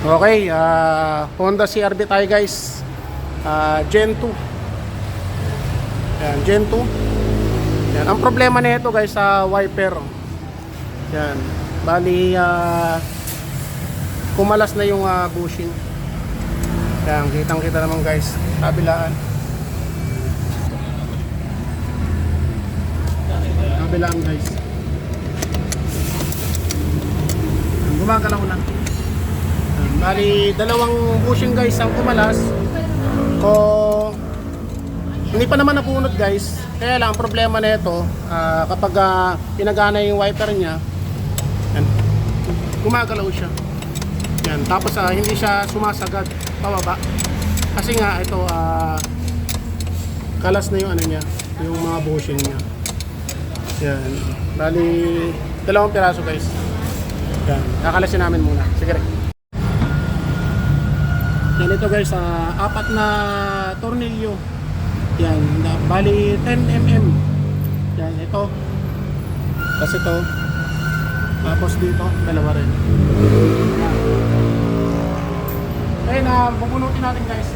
Okay, ah, Honda CRV tayo guys. Ah, Gen 2. Yan, Gen 2. Yan, ang problema nito guys sa wiper. Yan. Bali ah, kumalas na yung ah, bushing. Yan, kitang-kita naman guys. Kabilaan. Kabilaan guys. Gumagalaw na. Bali, dalawang bushing guys ang kumalas. O hindi pa naman napunot guys. Kaya lang ang problema nito, ah, kapag ah, pinagana yung wiper niya, yan, gumagalaw siya. Yan, tapos ah, hindi siya sumasagad pababa. Kasi nga ito ah, kalas na yung ano niya, yung mga bushing niya. Yan. Bali, dalawang piraso guys. Yan, kakalasin namin muna. Sige rin. Yan ito guys, ah, apat na tornilyo. Yan, bali 10 mm. Yan, ito. Tapos ito. Tapos dito, dalawa rin. Yan. Ayun na, bubunutin natin guys.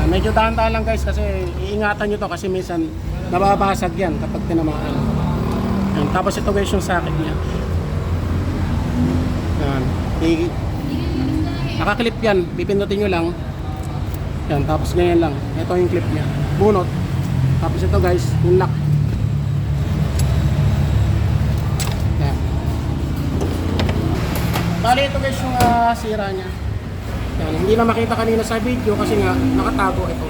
Yan, medyo dahan-dahan lang guys kasi iingatan nyo to kasi minsan nababasag yan kapag tinamaan. Yan, tapos ito guys yung sakit niya. Yan. I- nakaklip yan, pipindutin nyo lang. Yan, tapos ganyan lang. Ito yung clip niya. Bunot. Tapos ito guys, yung lock. Yan. Bali ito guys yung ah, sira niya. Yan, hindi na makita kanina sa video kasi nga nakatago ito.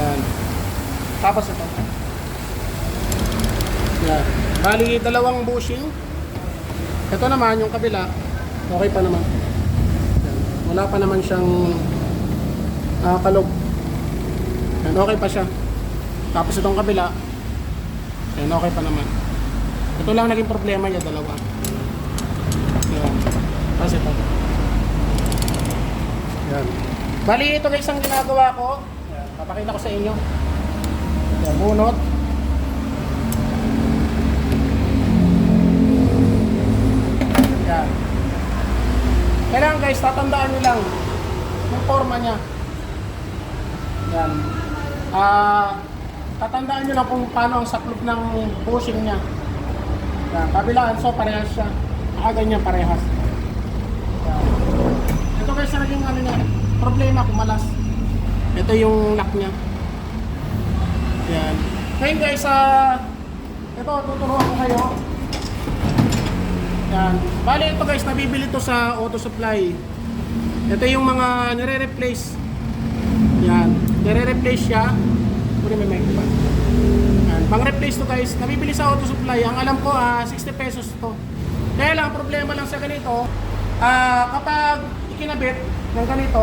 Yan. Tapos ito. Yan. Bali dalawang bushing. Ito naman yung kabila. Okay pa naman. Yan. Wala pa naman siyang ah, kalog. Yan, okay pa siya. Tapos itong kabila. Yan, okay pa naman. Ito lang naging problema niya, dalawa. Yan. Tapos ito. Yan. Bali, ito guys ang ginagawa ko. Yan. Papakita ko sa inyo. Yan, bunot. Guys, tatandaan nyo lang yung forma niya. Yan. Ah, tatandaan nyo lang kung paano ang saklop ng bushing niya. Yan, kabilaan, so parehas siya. Nakaganyan parehas. Yan. Ito guys, na naging ano niya, problema, kumalas. Ito yung lock niya. Yan. Ngayon guys, ah, ito, tuturuan ko kayo. Yan. Bali ito guys, nabibili to sa auto supply. Ito yung mga nire-replace. Yan. Nire-replace siya. Kunin may mic pa. Yan. Pang-replace to guys. Nabibili sa auto supply. Ang alam ko, ah, 60 pesos to. Kaya lang, ang problema lang sa ganito, ah, kapag ikinabit ng ganito,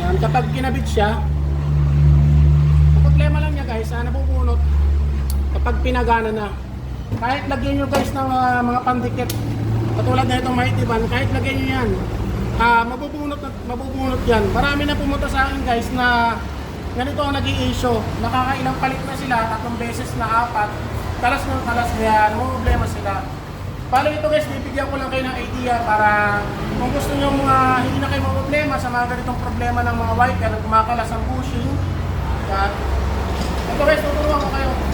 yan, kapag kinabit siya, problema lang niya guys, ah, nabubunot kapag pinagana na. Kahit lagyan nyo guys ng ah, mga pandikit, katulad na itong van, kahit lagyan nyo yan, ah, mabubunot, mabubunot yan. Marami na pumunta sa akin guys na ganito ang naging issue. Nakakailang palit na sila, tatlong beses na apat, kalas ng kalas na yan, may problema sila. Paano ito guys, bibigyan ko lang kayo ng idea para kung gusto nyo mga hindi na kayo problema sa mga ganitong problema ng mga wiper na kumakalas ang bushing. Yan. Ito guys, tuturuan ko kayo.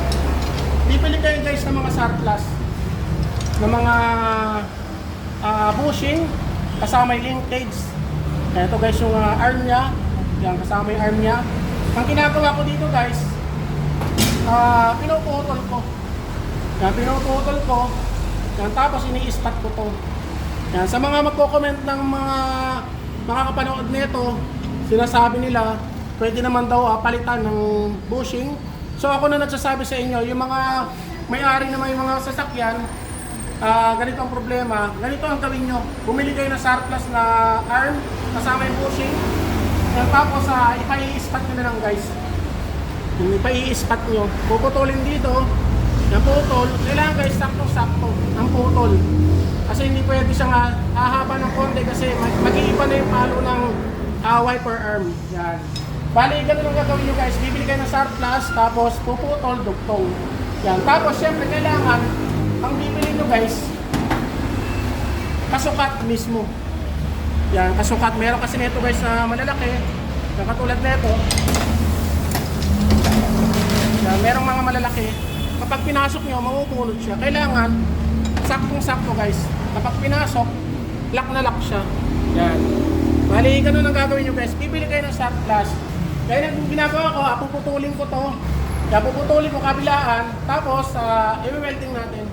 Bibili kayo guys ng mga surplus ng mga ah, bushing kasama yung linkage. Ito guys yung ah, arm niya. Yan, kasama yung arm niya. Ang ginagawa ko dito guys, ah pinuputol ko. Yan, pinuputol ko. Yan, tapos ini-spot ko to. Yan, sa mga magko-comment ng mga makakapanood nito, sinasabi nila, pwede naman daw ah, palitan ng bushing. So ako na nagsasabi sa inyo, yung mga may-ari na may mga sasakyan, ah, ganito ang problema, ganito ang gawin nyo. Bumili kayo ng surplus na arm, kasama yung bushing. Yan, tapos uh, ipai-spot nyo na lang guys. Yung ipai-spot nyo, puputulin dito, yung putol, kailangan guys sakto-sakto ang putol. Kasi hindi pwede siyang ah, hahaba ng konti kasi mag- mag-iiba na yung palo ng ah, wiper arm. Yan. Bali, ganun ang gagawin nyo guys. Bibili kayo ng surplus, tapos puputol, dugtong. Yan. Tapos, syempre, kailangan, ang bibili nyo guys, kasukat mismo. Yan, kasukat. Meron kasi nito guys na malalaki, na katulad nito. Yan, merong mga malalaki. Kapag pinasok nyo, maupunod siya. Kailangan, saktong-sakto guys. Kapag pinasok, lock na lock siya. Yan. Bali, ganun ang gagawin nyo guys. Bibili kayo ng surplus. Kaya ang ginagawa ko, ah, puputulin ko to. Kaya puputulin ko kabilaan. Tapos, uh, i-welding natin.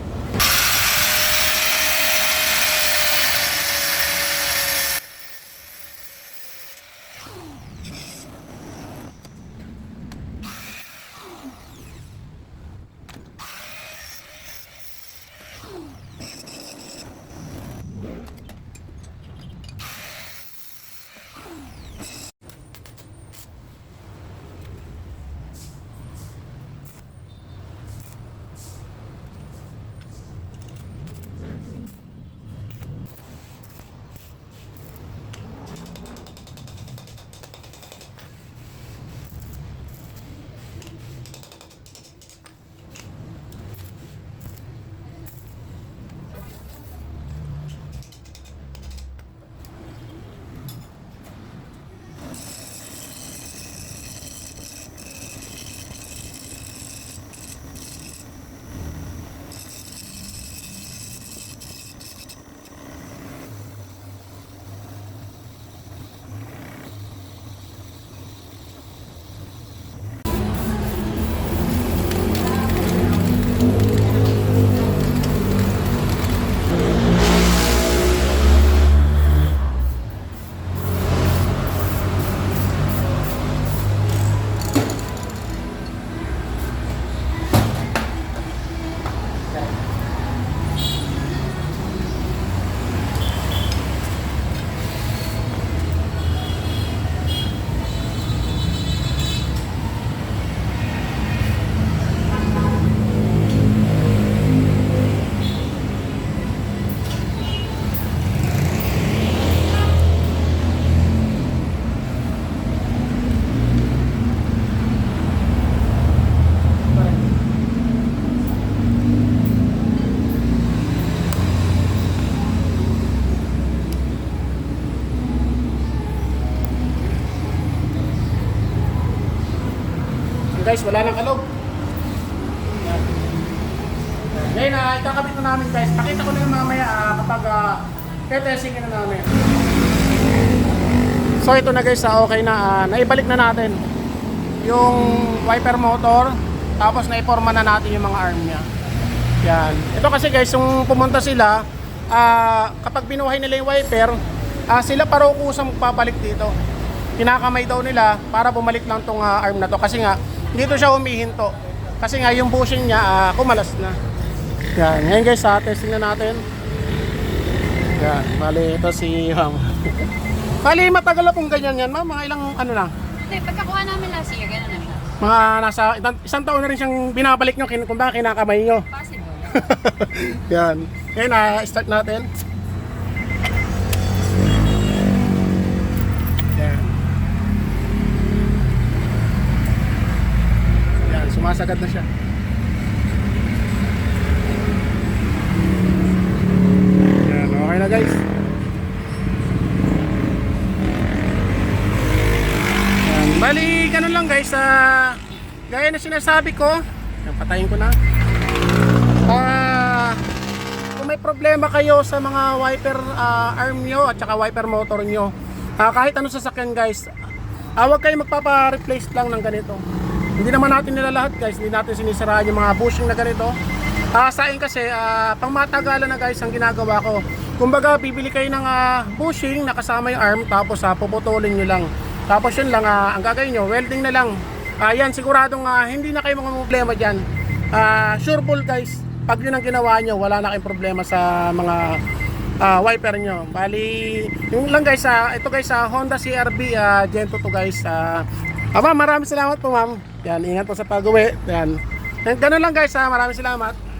Guys, wala nang kalog. Yan. Ngayon na, ikakabit na namin guys. Pakita ko na yung mamaya ah, kapag uh, na namin. So ito na guys, ah, okay na. ah, naibalik na natin yung wiper motor. Tapos naiporma na natin yung mga arm niya. Yan. Ito kasi guys, yung pumunta sila, ah, kapag binuhay nila yung wiper, ah, sila paro kusang magpabalik dito. Kinakamay daw nila para bumalik lang tong ah, arm na to. Kasi nga, dito siya humihinto. Kasi nga, yung bushing niya, ah, kumalas na. Yan. Ngayon guys, ah, testing na natin. Yan. Bali, ito si ma'am. Bali, matagal na pong ganyan yan, ma'am. Mga ilang, ano na, Hindi, pagkakuha namin last year, gano'n na siya. mga nasa, isang, isang taon na rin siyang binabalik nyo kin- kung bakit kinakamay nyo. Possible. Yan. Ngayon na, start natin. Sumasagad na siya. Yan, okay na guys. Yan, bali, ganun lang guys. ah gaya na sinasabi ko, yan, patayin ko na. Ah, kung may problema kayo sa mga wiper ah, arm nyo at saka wiper motor nyo, ah, kahit ano sasakyan guys, ah, huwag kayo magpapa-replace lang ng ganito. Hindi naman natin nila lahat guys, hindi natin sinisiraan yung mga bushing na ganito. Ah, sa akin kasi, ah, pang matagalan na guys ang ginagawa ko. Kumbaga, bibili kayo ng ah, bushing na kasama yung arm, tapos ah, puputulin nyo lang. Tapos yun lang, ah, ang gagawin nyo, welding na lang. Ah, yan, siguradong ah, hindi na kayo mga problema dyan. Ah, sure ball guys, pag yun ang ginawa nyo, wala na kayong problema sa mga ah, wiper nyo. Bali, yung lang guys, ah, ito guys, sa Honda CRV ah, Gen 2 to guys. Ah, ah, ma'am, maraming salamat po ma'am. Yan, ingat po sa pag-uwi. Yan. Ganun lang guys, ah, maraming salamat.